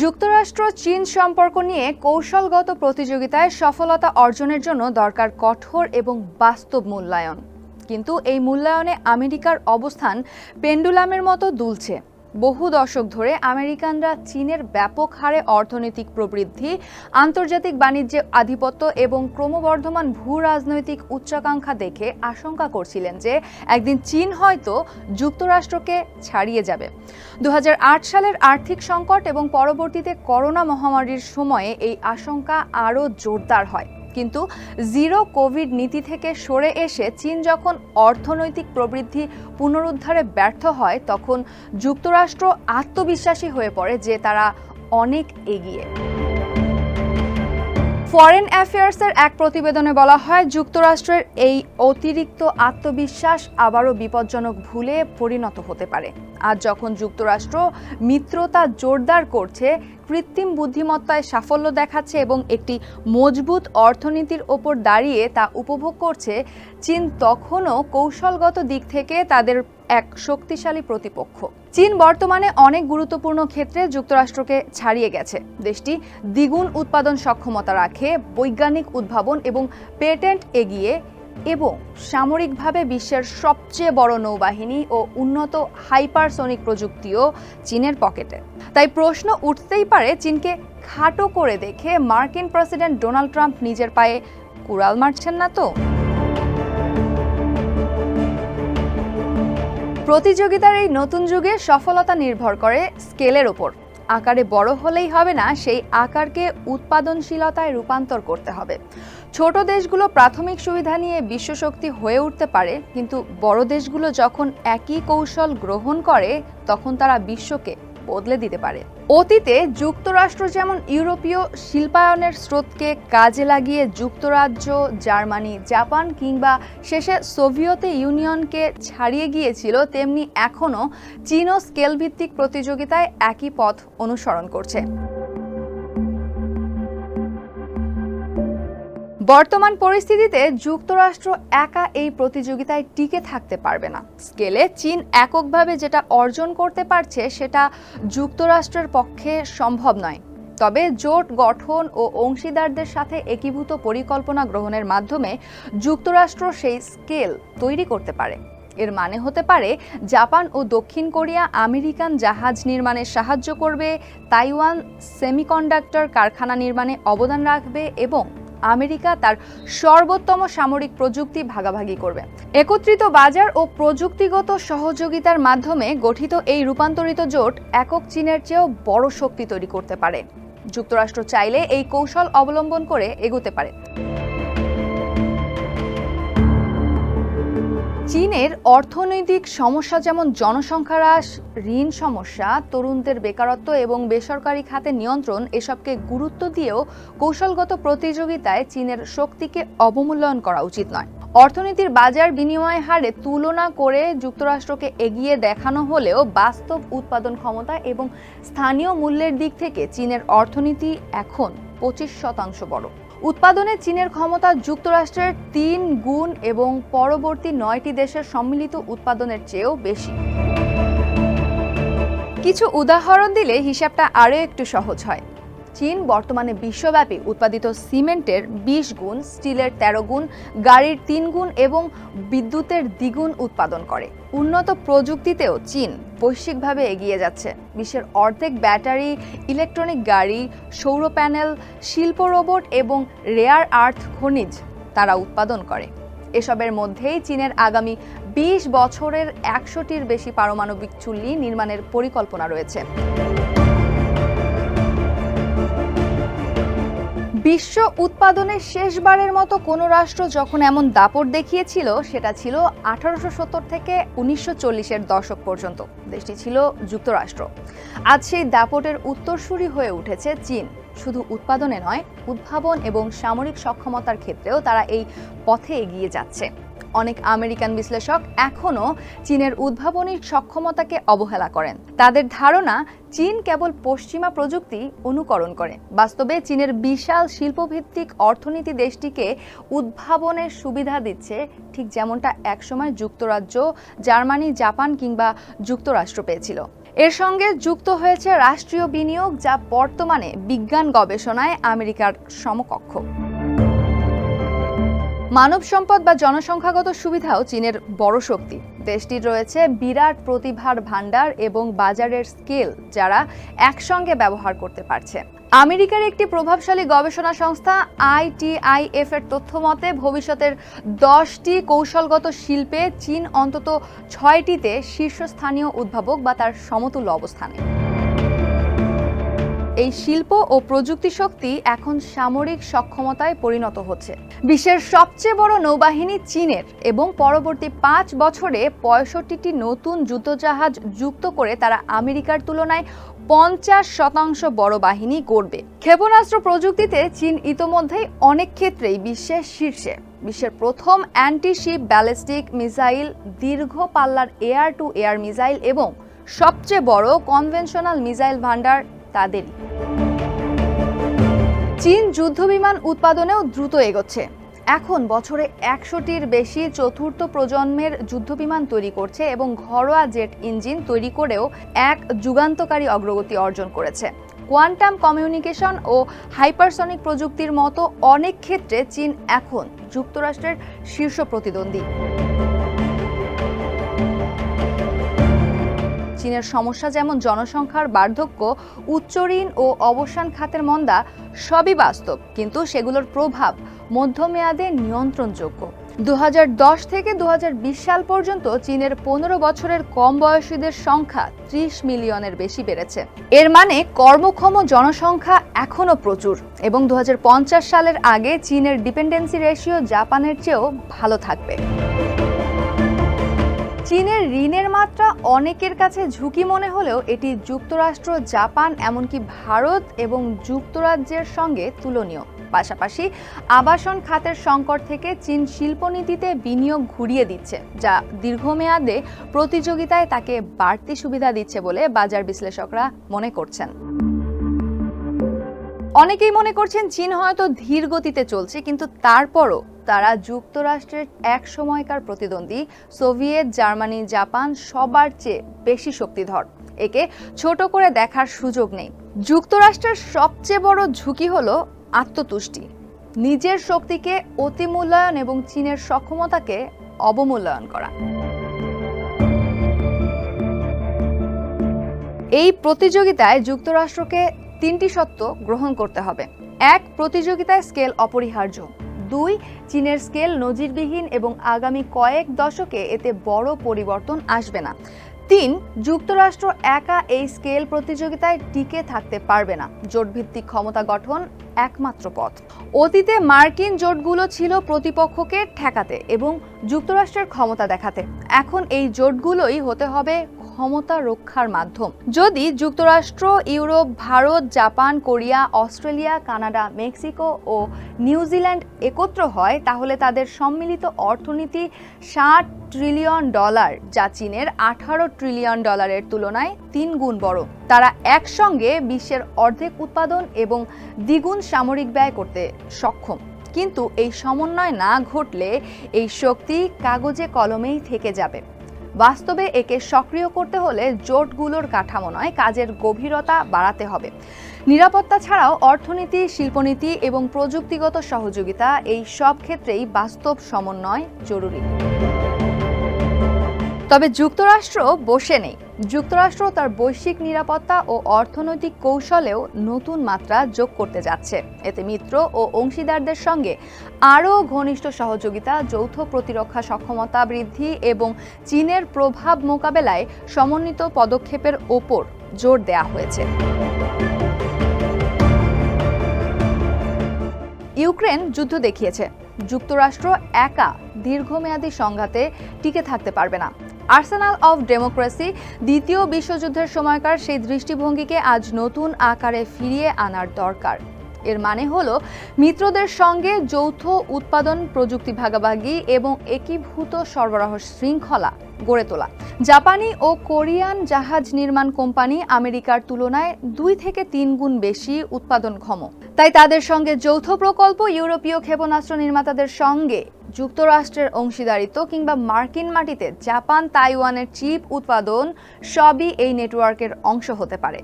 যুক্তরাষ্ট্র, চীন সম্পর্ক নিয়ে কৌশলগত প্রতিযোগিতায় সফলতা অর্জনের জন্য দরকার কঠোর এবং বাস্তব মূল্যায়ন। কিন্তু এই মূল্যায়নে আমেরিকার অবস্থান পেন্ডুলামের মতো দুলছে। বহু দশক ধরে আমেরিকানরা চীনের ব্যাপক হারে অর্থনৈতিক প্রবৃদ্ধি, আন্তর্জাতিক বাণিজ্যে আধিপত্য এবং ক্রমবর্ধমান ভূ রাজনৈতিক উচ্চাকাঙ্ক্ষা দেখে আশঙ্কা করছিলেন যে একদিন চীন হয়তো যুক্তরাষ্ট্রকে ছাড়িয়ে যাবে। দু হাজার আট সালের আর্থিক সংকট এবং পরবর্তীতে করোনা মহামারীর সময়ে এই আশঙ্কা আরও জোরদার হয়। কিন্তু জিরো কোভিড নীতি থেকে সরে এসে চীন যখন অর্থনৈতিক প্রবৃদ্ধি পুনরুদ্ধারে ব্যর্থ হয়, তখন যুক্তরাষ্ট্র আত্মবিশ্বাসী হয়ে পড়ে যে তারা অনেক এগিয়ে। ফরেন অ্যাফেয়ার্সের এক প্রতিবেদনে বলা হয়, যুক্তরাষ্ট্রের এই অতিরিক্ত আত্মবিশ্বাস আবারও বিপজ্জনক ভুলে পরিণত হতে পারে। আজ যখন যুক্তরাষ্ট্র মিত্রতা জোরদার করছে, কৃত্রিম বুদ্ধিমত্তায় সাফল্য দেখাচ্ছে এবং একটি মজবুত অর্থনীতির ওপর দাঁড়িয়ে তা উপভোগ করছে, চীন তখনও কৌশলগত দিক থেকে তাদের এক শক্তিশালী প্রতিপক্ষ। চীন বর্তমানে অনেক গুরুত্বপূর্ণ ক্ষেত্রে যুক্তরাষ্ট্রকে ছাড়িয়ে গেছে। দেশটি দ্বিগুণ উৎপাদন সক্ষমতা রাখে, বৈজ্ঞানিক উদ্ভাবন এবং পেটেন্ট এগিয়ে এবং সামরিকভাবে বিশ্বের সবচেয়ে বড় নৌবাহিনী ও উন্নত হাইপারসনিক প্রযুক্তিও চীনের পকেটে। তাই প্রশ্ন উঠতেই পারে, চীনকে খাটো করে দেখে মার্কিন প্রেসিডেন্ট ডোনাল্ড ট্রাম্প নিজের পায়ে কুড়াল মারছেন না তো? প্রতিযোগিতার এই নতুন যুগে সফলতা নির্ভর করে স্কেলের ওপর আকারে বড় হলেই হবে না, সেই আকারকে উৎপাদনশীলতায় রূপান্তর করতে হবে। ছোট দেশগুলো প্রাথমিক সুবিধা নিয়ে বিশ্বশক্তি হয়ে উঠতে পারে, কিন্তু বড় দেশগুলো যখন একই কৌশল গ্রহণ করে, তখন তারা বিশ্বকে বদলে দিতে পারে। অতীতে যুক্তরাষ্ট্র যেমন ইউরোপীয় শিল্পায়নের স্রোতকে কাজে লাগিয়ে যুক্তরাজ্য, জার্মানি, জাপান কিংবা শেষে সোভিয়েত ইউনিয়নকে ছাড়িয়ে গিয়েছিল, তেমনি এখনও চীনও স্কেলভিত্তিক প্রতিযোগিতায় একই পথ অনুসরণ করছে। বর্তমান পরিস্থিতিতে যুক্তরাষ্ট্র একা এই প্রতিযোগিতায় টিকে থাকতে পারবে না। স্কেলে চীন এককভাবে যেটা অর্জন করতে পারছে সেটা যুক্তরাষ্ট্রের পক্ষে সম্ভব নয়। তবে জোট গঠন ও অংশীদারদের সাথে একীভূত পরিকল্পনা গ্রহণের মাধ্যমে যুক্তরাষ্ট্র সেই স্কেল তৈরি করতে পারে। এর মানে হতে পারে জাপান ও দক্ষিণ কোরিয়া আমেরিকান জাহাজ নির্মাণে সাহায্য করবে, তাইওয়ান সেমিকন্ডাক্টর কারখানা নির্মাণে অবদান রাখবে এবং আমেরিকা তার সর্বোত্তম সামরিক প্রযুক্তি ভাগাভাগি করবে। একত্রিত বাজার ও প্রযুক্তিগত সহযোগিতার মাধ্যমে গঠিত এই রূপান্তরিত জোট একক চীনের চেয়েও বড় শক্তি তৈরি করতে পারে। যুক্তরাষ্ট্র চাইলে এই কৌশল অবলম্বন করে এগোতে পারে। চীনের অর্থনৈতিক সমস্যা যেমন জনসংখ্যা হ্রাস, ঋণ সমস্যা, তরুণদের বেকারত্ব এবং বেসরকারি খাতে নিয়ন্ত্রণ এসবকে গুরুত্ব দিয়েও কৌশলগত প্রতিযোগিতায় চীনের শক্তিকে অবমূল্যায়ন করা উচিত নয়। অর্থনীতির বাজার বিনিময় হারে তুলনা করে যুক্তরাষ্ট্রকে এগিয়ে দেখানো হলেও বাস্তব উৎপাদন ক্ষমতা এবং স্থানীয় মূল্যের দিক থেকে চীনের অর্থনীতি এখন পঁচিশ শতাংশ বড়। উৎপাদনে চীনের ক্ষমতা যুক্তরাষ্ট্রের তিন গুণ এবং পরবর্তী নয়টি দেশের সম্মিলিত উৎপাদনের চেয়েও বেশি। কিছু উদাহরণ দিলে হিসাবটা আরও একটু সহজ হয়। চীন বর্তমানে বিশ্বব্যাপী উৎপাদিত সিমেন্টের বিশ গুণ, স্টিলের ১৩ গুণ, গাড়ির তিন গুণ এবং বিদ্যুতের দ্বিগুণ উৎপাদন করে। উন্নত প্রযুক্তিতেও চীন বৈশ্বিকভাবে এগিয়ে যাচ্ছে। বিশ্বের অর্ধেক ব্যাটারি, ইলেকট্রনিক গাড়ি, সৌর প্যানেল, শিল্প রোবট এবং রেয়ার আর্থ খনিজ তারা উৎপাদন করে। এসবের মধ্যেই চীনের আগামী ২০ বছরের একশোটির বেশি পারমাণবিক চুল্লি নির্মাণের পরিকল্পনা রয়েছে। বিশ্ব উৎপাদনের শেষবারের মতো কোনো রাষ্ট্র যখন এমন দাপট দেখিয়েছিল, সেটা ছিল আঠারোশো সত্তর থেকে উনিশশো চল্লিশের দশক পর্যন্ত। দেশটি ছিল যুক্তরাষ্ট্র। আজ সেই দাপটের উত্তরসূরি হয়ে উঠেছে চীন। শুধু উৎপাদনে নয়, উদ্ভাবন এবং সামরিক সক্ষমতার ক্ষেত্রেও তারা এই পথে এগিয়ে যাচ্ছে। অনেক আমেরিকান বিশ্লেষক এখনও চীনের উদ্ভাবনী সক্ষমতাকে অবহেলা করেন। তাদের ধারণা, চীন কেবল পশ্চিমা প্রযুক্তি অনুকরণ করে। বাস্তবে চীনের বিশাল শিল্পভিত্তিক অর্থনীতি দেশটিকে উদ্ভাবনের সুবিধা দিচ্ছে ঠিক যেমনটা একসময় যুক্তরাজ্য, জার্মানি, জাপান কিংবা যুক্তরাষ্ট্র পেয়েছিল। এর সঙ্গে যুক্ত হয়েছে রাষ্ট্রীয় বিনিয়োগ যা বর্তমানে বিজ্ঞান গবেষণায় আমেরিকার সমকক্ষ। মানব সম্পদ বা জনসংখ্যাগত সুবিধাও চীনের বড় শক্তি। দেশটির রয়েছে বিরাট প্রতিভার ভাণ্ডার এবং বাজারের স্কেল যারা একসঙ্গে ব্যবহার করতে পারছে। আমেরিকার একটি প্রভাবশালী গবেষণা সংস্থা আইটিআইএফ এর তথ্য মতে, ভবিষ্যতের দশটি কৌশলগত শিল্পে চীন অন্তত ছয়টিতে শীর্ষস্থানীয় উদ্ভাবক বা তার সমতুল্য অবস্থানে। এই শিল্প ও প্রযুক্তি শক্তি এখন সামরিক সক্ষমতায় পরিণত হচ্ছে। বিশ্বের সবচেয়ে বড় নৌবাহিনী চীনের এবং পরবর্তী পাঁচ বছরে পঁয়ষট্টিটি নতুন যুদ্ধজাহাজ যুক্ত করে তারা আমেরিকার তুলনায় পঞ্চাশ শতাংশ বড় বাহিনী গড়বে। ক্ষেপণাস্ত্র প্রযুক্তিতে চীন ইতোমধ্যেই অনেক ক্ষেত্রেই বিশ্বের শীর্ষে। বিশ্বের প্রথম অ্যান্টিশিপ ব্যালিস্টিক মিসাইল, দীর্ঘ পাল্লার এয়ার টু এয়ার মিসাইল এবং সবচেয়ে বড় কনভেনশনাল মিসাইল ভান্ডার তাদেরই চীন যুদ্ধবিমান উৎপাদনেও দ্রুত এগোচ্ছে। এখন বছরে একশোটির বেশি চতুর্থ প্রজন্মের যুদ্ধবিমান তৈরি করছে এবং ঘরোয়া জেট ইঞ্জিন তৈরি করেও এক যুগান্তকারী অগ্রগতি অর্জন করেছে। কোয়ান্টাম কমিউনিকেশন ও হাইপারসনিক প্রযুক্তির মতো অনেক ক্ষেত্রে চীন এখন যুক্তরাষ্ট্রের শীর্ষ প্রতিদ্বন্দ্বী। চীনের সমস্যা যেমন জনসংখ্যার বার্ধক্য, উচ্চ ঋণ ও অবসান খাতের মন্দা, সবই বাস্তব, কিন্তু সেগুলোর প্রভাব মধ্যমেয়াদে নিয়ন্ত্রণযোগ্য। দু হাজার দশ থেকে দু হাজার বিশ সাল পর্যন্ত চীনের পনেরো বছরের কম বয়সীদের সংখ্যা ত্রিশ মিলিয়নের বেশি বেড়েছে। এর মানে কর্মক্ষম জনসংখ্যা এখনও প্রচুর এবং দু হাজার পঞ্চাশ সালের আগে চীনের ডিপেন্ডেন্সি রেশিও জাপানের চেয়েও ভালো থাকবে। চীনের ঋণের মাত্রা অনেকের কাছে ঝুঁকি মনে হলেও এটি যুক্তরাষ্ট্র, জাপান, এমনকি ভারত এবং যুক্তরাজ্যের সঙ্গে তুলনীয়। পাশাপাশি আবাসন খাতের সংকট থেকে চীন শিল্পনীতিতে বিনিয়োগ ঘুরিয়ে দিচ্ছে, যা দীর্ঘমেয়াদে প্রতিযোগিতায় তাকে বাড়তি সুবিধা দিচ্ছে বলে বাজার বিশ্লেষকরা মনে করছেন। অনেকেই মনে করছেন চীন হয়তো ধীর গতিতে চলছে, কিন্তু তারপরও তারা যুক্তরাষ্ট্রের এক সময়কার প্রতিদ্বন্দ্বী, সোভিয়েত, জার্মানি, জাপান সবার চেয়ে বেশি শক্তিধর। একে ছোট করে দেখার সুযোগ নেই। যুক্তরাষ্ট্রের সবচেয়ে বড় ঝুঁকি হলো আত্মতুষ্টি। নিজের শক্তিকে অতিমূল্যায়ন এবং চীনের সক্ষমতাকে অবমূল্যায়ন করা। এই প্রতিযোগিতায় যুক্তরাষ্ট্রকে তিনটি সত্য গ্রহণ করতে হবে। এক, প্রতিযোগিতায় স্কেল অপরিহার্য। দুই, চীনের স্কেল নজিরবিহীন এবং আগামী কয়েক দশকে এতে বড় পরিবর্তন আসবে না। তিন, যুক্তরাষ্ট্র একা এই স্কেল প্রতিযোগিতায় টিকে থাকতে পারবে না। জোটভিত্তিক ক্ষমতা গঠন একমাত্র পথ। অতীতে মার্কিন জোটগুলো ছিল প্রতিপক্ষকে ঠেকাতে এবং যুক্তরাষ্ট্রের ক্ষমতা দেখাতে। এখন এই জোটগুলোই হতে হবে ক্ষমতা রক্ষার মাধ্যম। যদি যুক্তরাষ্ট্র, Europe, Bharat, Japan, Korea, Australia, Canada, Mexico ও নিউজিল্যান্ড একত্র হয়, তাহলে তাদের সম্মিলিত অর্থনীতি ষাট ট্রিলিয়ন ডলার যা চীনের আঠারো ট্রিলিয়ন ডলারের তুলনায় তিন গুণ বড়। তারা একসঙ্গে বিশ্বের অর্ধেক উৎপাদন এবং দ্বিগুণ সামরিক ব্যয় করতে সক্ষম। কিন্তু এই সমন্বয় না ঘটলে এই শক্তি কাগজে কলমেই থেকে যাবে। বাস্তবে একে সক্রিয় করতে হলে জোটগুলোর কাঠামো নয়, কাজের গভীরতা বাড়াতে হবে। নিরাপত্তা ছাড়াও অর্থনীতি, শিল্পনীতি এবং প্রযুক্তিগত সহযোগিতা এই সব ক্ষেত্রেই বাস্তব সমন্বয় জরুরি। তবে যুক্তরাষ্ট্র বসে নেই। যুক্তরাষ্ট্র তার বৈশ্বিক নিরাপত্তা ও অর্থনৈতিক কৌশলেও নতুন মাত্রা যোগ করতে যাচ্ছে। এতে মিত্র ও অংশীদারদের সঙ্গে আরও ঘনিষ্ঠ সহযোগিতা, যৌথ প্রতিরক্ষা সক্ষমতা বৃদ্ধি এবং চীনের প্রভাব মোকাবেলায় সমন্বিত পদক্ষেপের ওপর জোর দেওয়া হয়েছে। ইউক্রেন যুদ্ধ দেখিয়েছে। যুক্তরাষ্ট্র একা দীর্ঘমেয়াদী সংঘাতে টিকে থাকতে পারবে না। আর্সেনাল অফ ডেমোক্রেসি দ্বিতীয় বিশ্বযুদ্ধের সময়কার সেই দৃষ্টিভঙ্গিকে আজ নতুন আকারে ফিরিয়ে আনার দরকার। এর মানে হলো, মিত্রদের সঙ্গে যৌথ উৎপাদন, প্রযুক্তি ভাগাভাগি এবং একীভূত সরবরাহ শৃঙ্খলা গড়ে তোলা। জাপানি ও কোরিয়ান জাহাজ নির্মাণ কোম্পানি আমেরিকার তুলনায় দুই থেকে তিন গুণ বেশি উৎপাদনক্ষম। তাই তাদের সঙ্গে যৌথ প্রকল্প ইউরোপীয় ক্ষেপণাস্ত্র নির্মাতাদের সঙ্গে যুক্তরাষ্ট্রের অংশীদারিত্ব কিংবা মার্কিন মাটিতে জাপান, তাইওয়ানের চিপ উৎপাদন সবই এই নেটওয়ার্কের অংশ হতে পারে।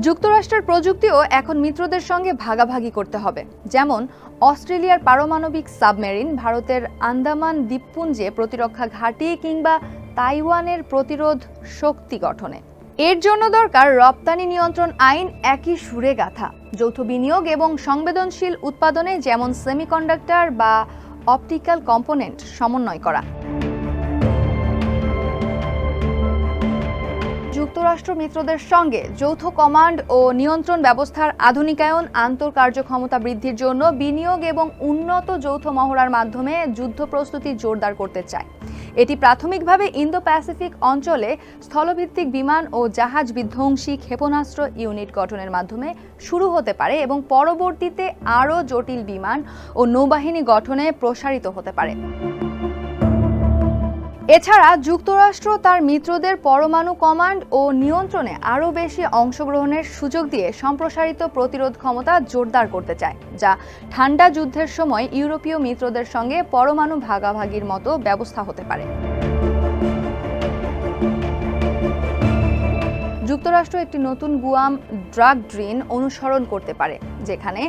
যুক্তরাষ্ট্রের প্রযুক্তিও এখন মিত্রদের সঙ্গে ভাগাভাগি করতে হবে। যেমন, অস্ট্রেলিয়ার পারমাণবিক সাবমেরিন ভারতের আন্দামান দ্বীপপুঞ্জে প্রতিরক্ষা ঘাঁটি কিংবা তাইওয়ানের প্রতিরোধ শক্তি গঠনে। এর জন্য দরকার রপ্তানি নিয়ন্ত্রণ আইন, একই সুরে গাথা। যৌথ বিনিয়োগ এবং সংবেদনশীল উৎপাদনে যেমন সেমিকন্ডাক্টর বা অপটিক্যাল কম্পোনেন্ট সমন্বয় করা। যুক্তরাষ্ট্র মিত্রদের সঙ্গে যৌথ কমান্ড ও নিয়ন্ত্রণ ব্যবস্থার আধুনিকায়ন আন্তঃকার্যক্ষমতা বৃদ্ধির জন্য বিনিয়োগ এবং উন্নত যৌথ মহড়ার মাধ্যমে যুদ্ধ প্রস্তুতি জোরদার করতে চায়। এটি প্রাথমিকভাবে ইন্দো প্যাসিফিক অঞ্চলে স্থলভিত্তিক বিমান ও জাহাজ বিধ্বংসী ক্ষেপণাস্ত্র ইউনিট গঠনের মাধ্যমে শুরু হতে পারে এবং পরবর্তীতে আরও জটিল বিমান ও নৌবাহিনী গঠনে প্রসারিত হতে পারে। এছাড়া যুক্তরাষ্ট্র তার মিত্রদের পরমাণু কমান্ড ও নিয়ন্ত্রণে আরও বেশি অংশগ্রহণের সুযোগ দিয়ে সম্প্রসারিত প্রতিরোধ ক্ষমতা জোরদার করতে চায়, যা ঠান্ডা যুদ্ধের সময় ইউরোপীয় মিত্রদের সঙ্গে পরমাণু ভাগাভাগির মতো ব্যবস্থা হতে পারে। যুক্তরাষ্ট্র একটি নতুন গুয়াম ড্রাগ ড্রিন অনুসরণ করতে পারে। যেখানে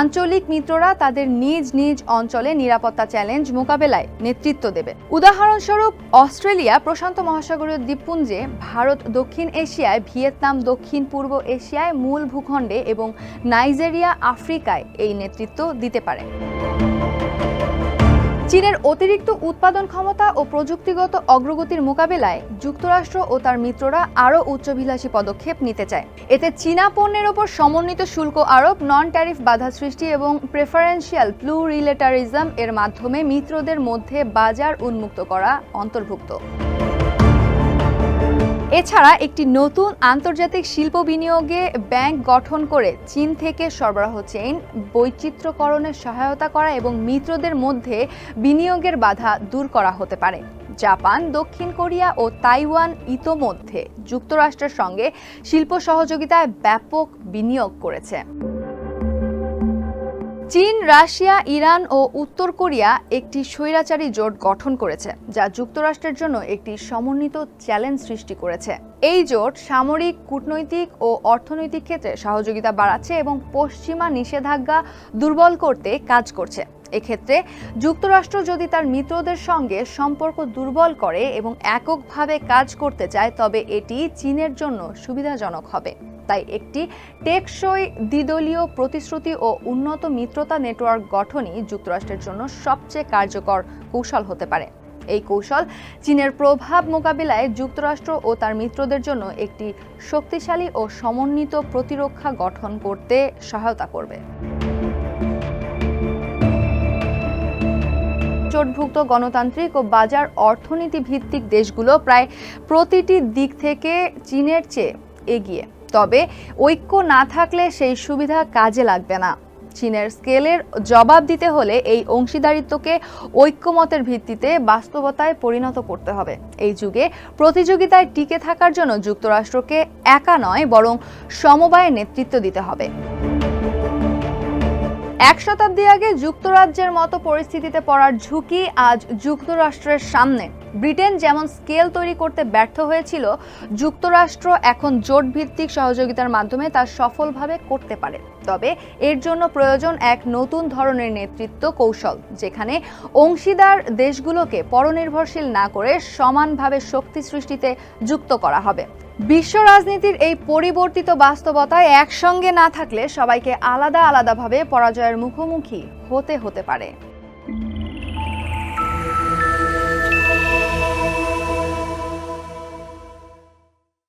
আঞ্চলিক মিত্ররা তাদের নিজ নিজ অঞ্চলে নিরাপত্তা চ্যালেঞ্জ মোকাবেলায় নেতৃত্ব দেবে। উদাহরণস্বরূপ, অস্ট্রেলিয়া প্রশান্ত মহাসাগরীয় দ্বীপপুঞ্জে ভারত দক্ষিণ এশিয়ায়, ভিয়েতনাম দক্ষিণ পূর্ব এশিয়ায় মূল ভূখণ্ডে এবং নাইজেরিয়া, আফ্রিকায় এই নেতৃত্ব দিতে পারে। চীনের অতিরিক্ত উৎপাদন ক্ষমতা ও প্রযুক্তিগত অগ্রগতির মোকাবেলায় যুক্তরাষ্ট্র ও তার মিত্ররা আরও উচ্চভিলাষী পদক্ষেপ নিতে চায়। এতে চীনা পণ্যের ওপর সমন্বিত শুল্ক আরোপ নন ট্যারিফ বাধা সৃষ্টি এবং প্রেফারেন্সিয়াল প্লুরিলেটারিজম এর মাধ্যমে মিত্রদের মধ্যে বাজার উন্মুক্ত করা অন্তর্ভুক্ত। এছাড়া একটি নতুন আন্তর্জাতিক শিল্প বিনিয়োগে ব্যাংক গঠন করে চীন থেকে সরবরাহ চেইন বৈচিত্র্যকরণে সহায়তা করা এবং মিত্রদের মধ্যে বিনিয়োগের বাধা দূর করা হতে পারে। জাপান, দক্ষিণ কোরিয়া ও তাইওয়ান ইতোমধ্যে যুক্তরাষ্ট্রের সঙ্গে শিল্প সহযোগিতায় ব্যাপক বিনিয়োগ করেছে। চীন, রাশিয়া, ইরান ও উত্তর কোরিয়া একটি স্বৈরাচারী জোট গঠন করেছে, যা যুক্তরাষ্ট্রের জন্য একটি সমন্বিত চ্যালেঞ্জ সৃষ্টি করেছে। এই জোট সামরিক, কূটনৈতিক ও অর্থনৈতিক ক্ষেত্রে সহযোগিতা বাড়াচ্ছে এবং পশ্চিমা নিষেধাজ্ঞা দুর্বল করতে কাজ করছে। এক্ষেত্রে যুক্তরাষ্ট্র যদি তার মিত্রদের সঙ্গে সম্পর্ক দুর্বল করে এবং এককভাবে কাজ করতে চায়, তবে এটি চীনের জন্য সুবিধাজনক হবে। তাই একটি টেকসই দ্বিদলীয় প্রতিশ্রুতি ও উন্নত মিত্রতা নেটওয়ার্ক গঠনই যুক্তরাষ্ট্রের জন্য সবচেয়ে কার্যকর কৌশল হতে পারে। এই কৌশল চীনের প্রভাব মোকাবিলায় যুক্তরাষ্ট্র ও তার মিত্রদের জন্য একটি শক্তিশালী ও সমন্বিত প্রতিরক্ষা গঠন করতে সহায়তা করবে। জোটভুক্ত গণতান্ত্রিক ও বাজার অর্থনীতি ভিত্তিক দেশগুলো প্রায় প্রতিটি দিক থেকে চীনের চেয়ে এগিয়ে। তবে ঐক্য না থাকলে সেই সুবিধা কাজে লাগবে না। চীনের স্কেলের জবাব দিতে হলে এই অংশীদারিত্বকে ঐক্যমতের ভিত্তিতে বাস্তবতায় পরিণত করতে হবে। এই যুগে প্রতিযোগিতায় টিকে থাকার জন্য যুক্তরাষ্ট্রকে একা নয়, বরং সমবায়ে নেতৃত্ব দিতে হবে। এক শতাব্দী আগে যুক্তরাজ্যের মতো পরিস্থিতিতে পড়ার ঝুঁকি আজ যুক্তরাষ্ট্রের সামনে। ব্রিটেন যেমন স্কেল তৈরি করতে ব্যর্থ হয়েছিল, যুক্তরাষ্ট্র এখন জোট ভিত্তিক সহযোগিতার মাধ্যমে তা সফলভাবে করতে পারে। তবে এর জন্য প্রয়োজন এক নতুন ধরনের নেতৃত্ব কৌশল, যেখানে অংশীদার দেশগুলোকে পরনির্ভরশীল না করে সমানভাবে শক্তি সৃষ্টিতে যুক্ত করা হবে। বিশ্ব রাজনীতির এই পরিবর্তিত বাস্তবতায় একসঙ্গে না থাকলে সবাইকে আলাদা আলাদাভাবে পরাজয়ের মুখোমুখি হতে হতে পারে।